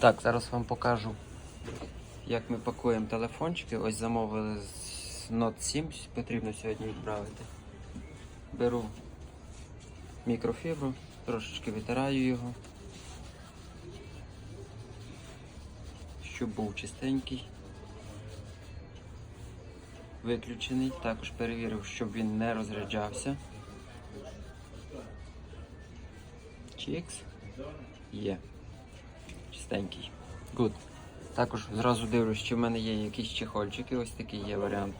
Так, зараз вам покажу, як ми пакуємо телефончики. Ось замовили з Note 7, потрібно сьогодні відправити. Беру мікрофібру, трошечки витираю його, щоб був чистенький. Виключений, також перевірив, щоб він не розряджався. Чікс. Є. Чистенький. Good. Також зразу дивлюсь, чи в мене є якісь чехольчики. Ось такий є варіант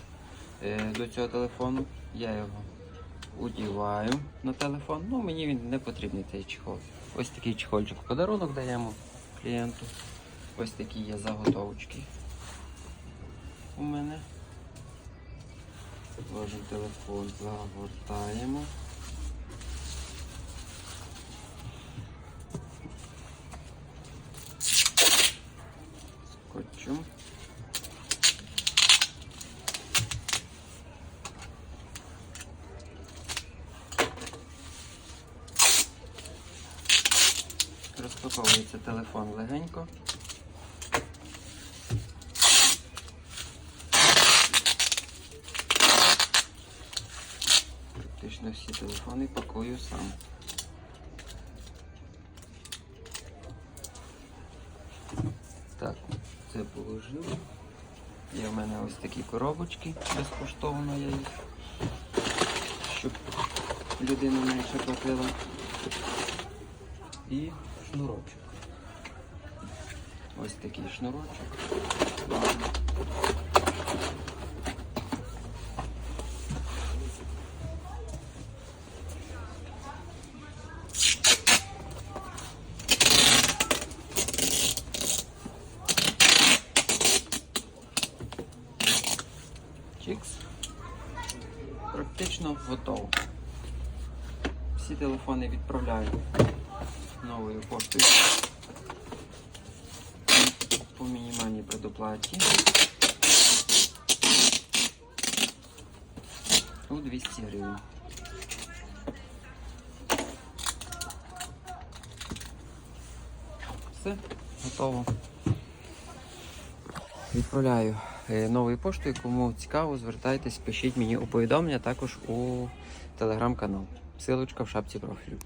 е, до цього телефону. Я його удіваю на телефон. Ну, мені він не потрібний цей чехол. Ось такий чехольчик в подарунок даємо клієнту. Ось такі є заготовочки. У мене. Ложимо телефон, загортаємо. Скотчем. Розпаковується телефон легенько. Практично всі телефони пакую сам. Так, це положив. Є в мене ось такі коробочки, безкоштовно я їх, щоб людина менше платила. І шнурочок. Ось такий шнурочок. Чікс. Практично готово. Всі телефони відправляю новою поштою по мінімальній предоплаті. У 200 гривень. Все, готово. Відправляю новою поштою. Кому цікаво, звертайтесь, пишіть мені у повідомлення також у телеграм-канал. Силочка в шапці профілю.